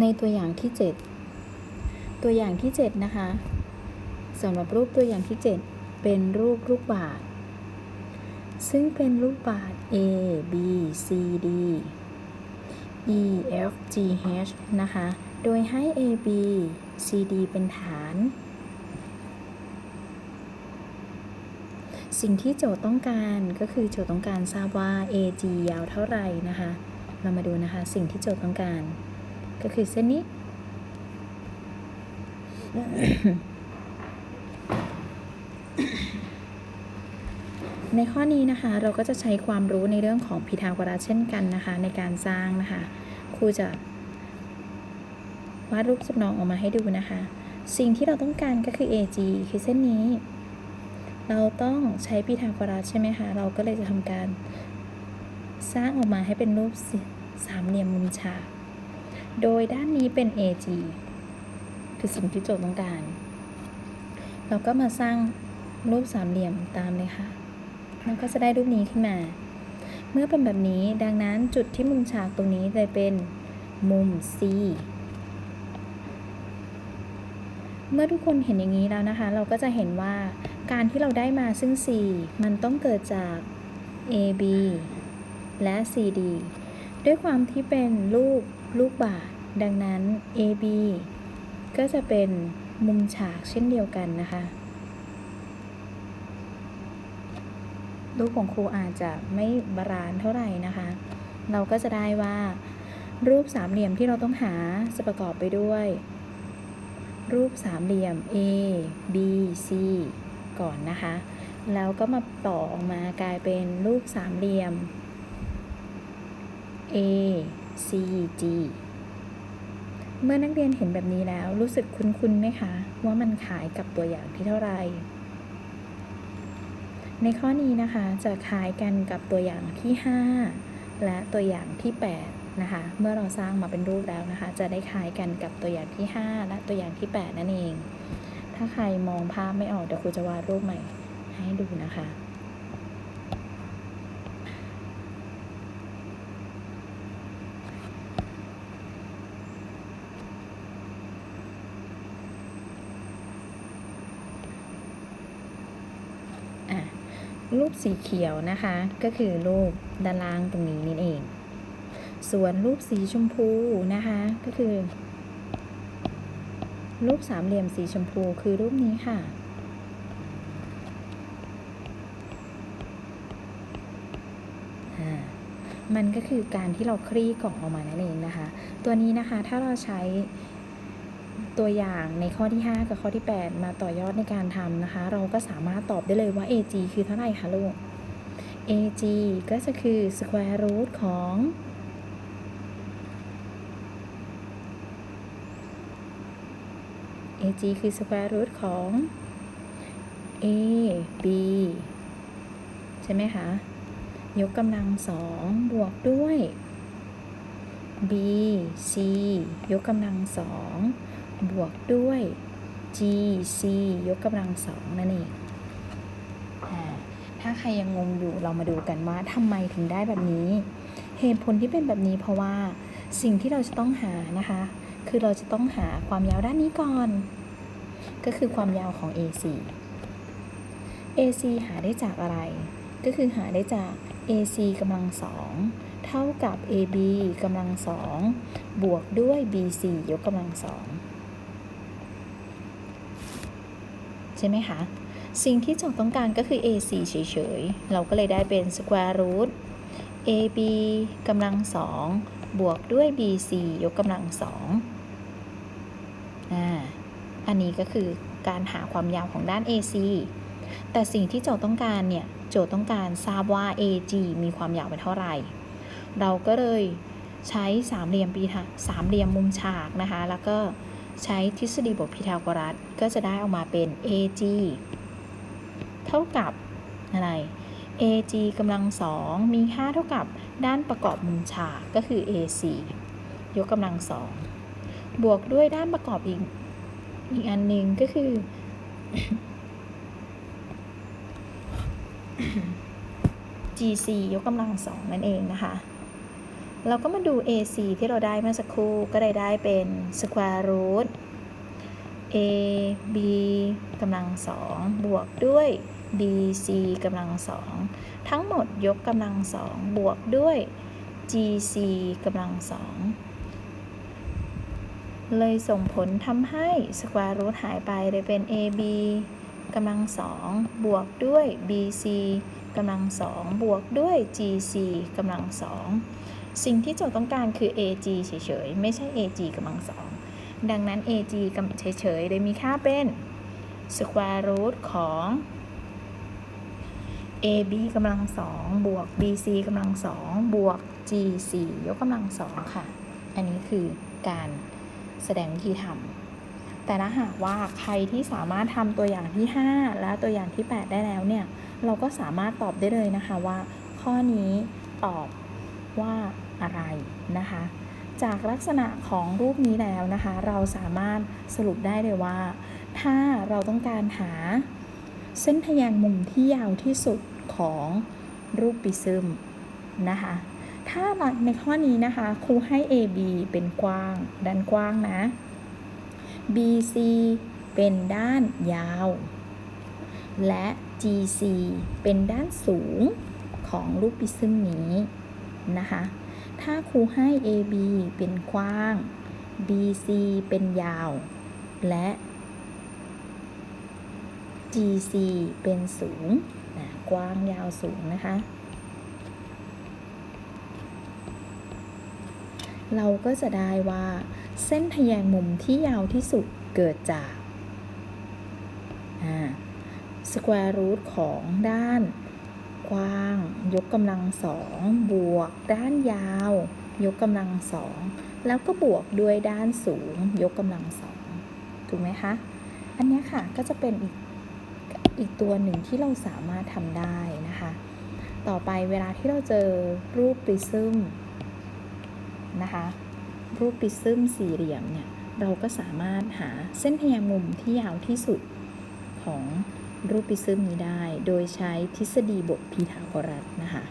ในตัวอย่างที่ 7 ตัวอย่างที่ 7 นะคะสำหรับรูปตัวอย่างที่ 7 เป็นรูปลูกบาศกซึ่งเป็นลูกบาศก A B C D E F G H นะคะ โดยให้ A B C D เป็นฐาน สิ่งที่โจทย์ต้องการก็คือโจทย์ต้องการทราบว่า AG ยาวเท่าไหร่นะคะ เรามาดูนะคะ สิ่งที่โจทย์ต้องการ ก็คือเส้นนี้ ในข้อนี้นะคะเราก็จะใช้ความรู้ในเรื่องของพีทาโกรัสเช่นกันนะคะ ในการสร้างนะคะครูจะวาดรูปจำลองออกมาให้ดูนะคะ สิ่งที่เราต้องการก็คือ AG คือเส้นนี้ เราต้องใช้พีทาโกรัสใช่ไหมคะ เราก็เลยจะทำการสร้างออกมาให้เป็นรูปสามเหลี่ยมมุมฉาก โดยด้านนี้เป็น AG คือสิ่งที่โจทย์ต้องการ เราก็มาสร้างรูปสามเหลี่ยมตามเลยค่ะเราก็จะได้รูปนี้ขึ้นมา เมื่อเป็นแบบนี้ดังนั้นจุดที่มุมฉากตรงนี้เลยเป็นมุม C เมื่อทุกคนเห็นอย่างนี้แล้วนะคะ เราก็จะเห็นว่าการที่เราได้มาซึ่ง C มันต้องเกิดจาก AB และ CD ด้วยความที่เป็นรูปลูกบาศก์ ดังนั้น AB ก็จะเป็นมุมฉากเช่นเดียวกันนะคะ รูปของครูอาจจะไม่บาลานเท่าไหร่นะคะ เราก็จะได้ว่า รูปสามเหลี่ยมที่เราต้องหาจะประกอบไปด้วย รูปสามเหลี่ยม A B C ก่อนนะคะ แล้วก็มาต่อออกมากลายเป็นรูปสามเหลี่ยม A C G เมื่อนักเรียนเห็นแบบนี้แล้วรู้สึกคุ้นๆไหมคะ ว่ามันขายกับตัวอย่างที่เท่าไหร่ในข้อนี้นะคะจะคล้ายกันกับตัวอย่างที่ 5 และตัวอย่างที่ 8 นะคะ เมื่อเราสร้างมาเป็นรูปแล้วนะคะ จะได้คล้ายกันกับตัวอย่างที่ 5 และตัวอย่างที่ 8 นั่นเอง ถ้าใครมองภาพไม่ออกเดี๋ยวครูจะวาดรูปใหม่ให้ดูนะคะอะ รูปสีเขียวนะคะ ก็คือรูปด้านล่างตรงนี้นี่เอง ส่วนรูปสีชมพูนะคะ ก็คือ รูปสามเหลี่ยมสีชมพูคือรูปนี้ค่ะ มันก็คือการที่เราคลี่กล่องออกมานั่นเองนะคะ ตัวนี้นะคะถ้าเราใช้ ตัวอย่างในข้อที่ 5 กับข้อที่ 8 มาต่อยอดในการทำนะคะ เราก็สามารถตอบได้เลยว่า AG คือเท่าไหร่คะลูก AG ก็จะคือ square root ของ AG คือ square root ของ A B ใช่ไหมคะ ยกกำลังสองบวกด้วย b c ยกกำลังสอง บวกด้วย g c ยกกำลังสองนั่นเองถ้าใครยังงงอยู่เรามาดูกันว่าทำไมถึงได้แบบนี้ เหตุผลที่เป็นแบบนี้เพราะว่าสิ่งที่เราจะต้องหานะคะ คือเราจะต้องหาความยาวด้านนี้ก่อน ก็คือความยาวของ AC AC หาได้จากอะไร ก็คือหาได้จาก AC กำลังสองเท่ากับ AB กำลังสองบวกด้วย BC ยกกำลังสอง ใช่ไหมคะ สิ่งที่โจทย์ต้องการก็คือ AC เฉยๆ เราก็เลยได้เป็น square root AB กำลังสองบวกด้วย BC ยกกำลังสองอ่า อันนี้ก็คือการหาความยาวของด้าน AC แต่สิ่งที่โจทย์ต้องการเนี่ย โจทย์ต้องการทราบว่า AG มีความยาวเป็นเท่าไหร่ เราก็เลยใช้สามเหลี่ยมปีสามเหลี่ยมมุมฉากนะคะ แล้วก็ ใช้ทฤษฎีบทพีทาโกรัสก็จะได้ออกมาเป็น AG เท่ากับอะไร AG กำลังสองมีค่าเท่ากับด้านประกอบมุมฉากก็คือ AC ยกกำลังสองบวกด้วยด้านประกอบอีกอีกอันหนึ่งก็คือ GC ยกกำลังสองนั่นเองนะคะ เราก็มาดู AC ที่เราได้เมื่อสักครู่ก็ได้ได้เป็น square root a b กำลังสองบวกด้วย b c กำลังสองทั้งหมดยกกำลังสองบวกด้วย g c กำลังสองเลยส่งผลทำให้ square root หายไปเลยเป็น a b กำลังสองบวกด้วย b c กำลังสองบวกด้วย g c กำลังสอง สิ่งที่โจทย์ต้องการคือ ag เฉยๆ ไม่ใช่ ag กำลังสอง ดังนั้น ag กำเฉยๆเลยมีค่าเป็น square root ของ ab กำลังสองบวก bc กำลังสองบวก gc ยกกำลังสองค่ะ อันนี้คือการแสดงวิธีทำแต่ถ้าหากว่าใครที่สามารถทำตัวอย่างที่ 5 และตัวอย่างที่ 8 ได้แล้วเนี่ย เราก็สามารถตอบได้เลยนะคะว่า ข้อนี้ตอบว่า อะไรนะคะ จากลักษณะของรูปนี้แล้วนะคะ เราสามารถสรุปได้เลยว่า ถ้าเราต้องการหาเส้นทะแยงมุมที่ยาวที่สุดของรูปปิซึมนะคะ ถ้าในข้อนี้นะคะครูให้ AB เป็นกว้าง ด้านกว้างนะ BC เป็นด้านยาว และ GC เป็นด้านสูงของรูปปิซึมนี้นะคะ ถ้าครูให้ AB เป็นกว้าง BC เป็นยาว และ GC เป็นสูงนะกว้างยาวสูงนะคะ เราก็จะได้ว่า เส้นทะแยงมุมที่ยาวที่สุดเกิดจากสแควร์รูทของด้าน กว้าง ยกกำลังสองบวก ด้านยาว ยกกำลังสองแล้วก็บวกด้วยด้านสูง ยกกำลังสองถูกไหมคะ อันนี้ค่ะก็จะเป็นอีกอีกตัวหนึ่งที่เราสามารถทำได้นะคะ ต่อไปเวลาที่เราเจอรูปปริซึมนะคะ รูปปริซึมสี่เหลี่ยมเนี่ยเราก็สามารถหาเส้นทะแยงมุมที่ยาวที่สุดของ รูปปิซึมนี้ได้ โดยใช้ทฤษฎีบทพีทาโกรัสนะคะ